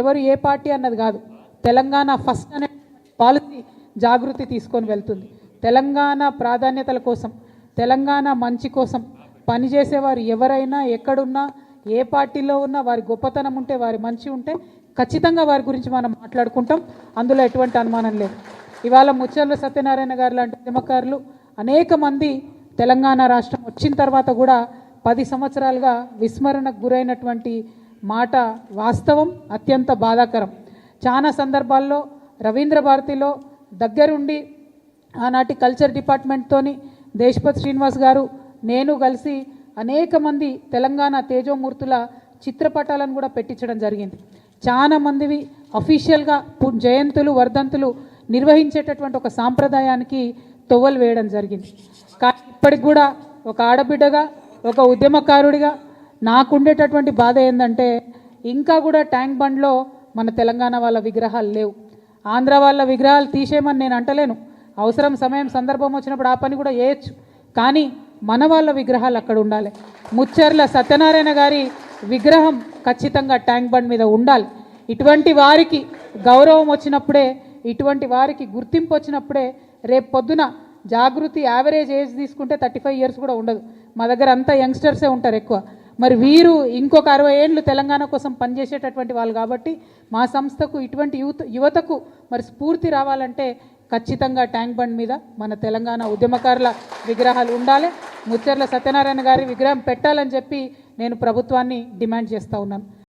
ఎవరు ఏ పార్టీ అన్నది కాదు. తెలంగాణ ఫస్ట్ అనే పాలసీ జాగృతి తీసుకొని వెళ్తుంది. తెలంగాణ ప్రాధాన్యతల కోసం తెలంగాణ మంచి కోసం పనిచేసేవారు ఎవరైనా ఎక్కడున్నా ఏ పార్టీలో ఉన్నా వారి గొప్పతనం ఉంటే వారి మంచి ఉంటే ఖచ్చితంగా వారి గురించి మనం మాట్లాడుకుంటాం. అందులో ఎటువంటి అనుమానం లేదు. ఇవాళ ముచ్చర్ల సత్యనారాయణ గారు లాంటి ఉద్యమకారులు అనేక మంది తెలంగాణ రాష్ట్రం వచ్చిన తర్వాత కూడా పది సంవత్సరాలుగా విస్మరణకు గురైనటువంటి మాట వాస్తవం అత్యంత బాధాకరం. చాలా సందర్భాల్లో రవీంద్ర భారతిలో దగ్గరుండి ఆనాటి కల్చర్ డిపార్ట్మెంట్తోని దేశపతి శ్రీనివాస్ గారు నేను కలిసి అనేక మంది తెలంగాణ తేజోమూర్తుల చిత్రపటాలను కూడా పెట్టించడం జరిగింది. చాలా మందివి అఫీషియల్గా జయంతులు వర్ధంతులు నిర్వహించేటటువంటి ఒక సాంప్రదాయానికి తొవ్వలు వేయడం జరిగింది. కానీ ఇప్పటికి కూడా ఒక ఆడబిడ్డగా ఒక ఉద్యమకారుడిగా నాకుండేటటువంటి బాధ ఏంటంటే ఇంకా కూడా ట్యాంక్ బండ్లో మన తెలంగాణ వాళ్ళ విగ్రహాలు లేవు. ఆంధ్ర వాళ్ళ విగ్రహాలు తీసేయమని నేను అంటలేను. అవసరం సమయం సందర్భం వచ్చినప్పుడు ఆ పని కూడా చేయొచ్చు. కానీ మన వాళ్ళ విగ్రహాలు అక్కడ ఉండాలి. ముచ్చర్ల సత్యనారాయణ గారి విగ్రహం ఖచ్చితంగా ట్యాంక్ బండ్ మీద ఉండాలి. ఇటువంటి వారికి గౌరవం వచ్చినప్పుడే ఇటువంటి వారికి గుర్తింపు వచ్చినప్పుడే రేపు పొద్దున జాగృతి యావరేజ్ ఏజ్ తీసుకుంటే థర్టీ ఫైవ్ ఇయర్స్ కూడా ఉండదు. మా దగ్గర అంతా యంగ్స్టర్సే ఉంటారు ఎక్కువ. మరి వీరు ఇంకొక అరవై ఏళ్ళు తెలంగాణ కోసం పనిచేసేటటువంటి వాళ్ళు కాబట్టి మా సంస్థకు ఇటువంటి యువత యువతకు మరి స్ఫూర్తి రావాలంటే ఖచ్చితంగా ట్యాంక్ బండ్ మీద మన తెలంగాణ ఉద్యమకారుల విగ్రహాలు ఉండాలి. ముచ్చర్ల సత్యనారాయణ గారి విగ్రహం పెట్టాలని చెప్పి నేను ప్రభుత్వాన్ని డిమాండ్ చేస్తూ ఉన్నాను.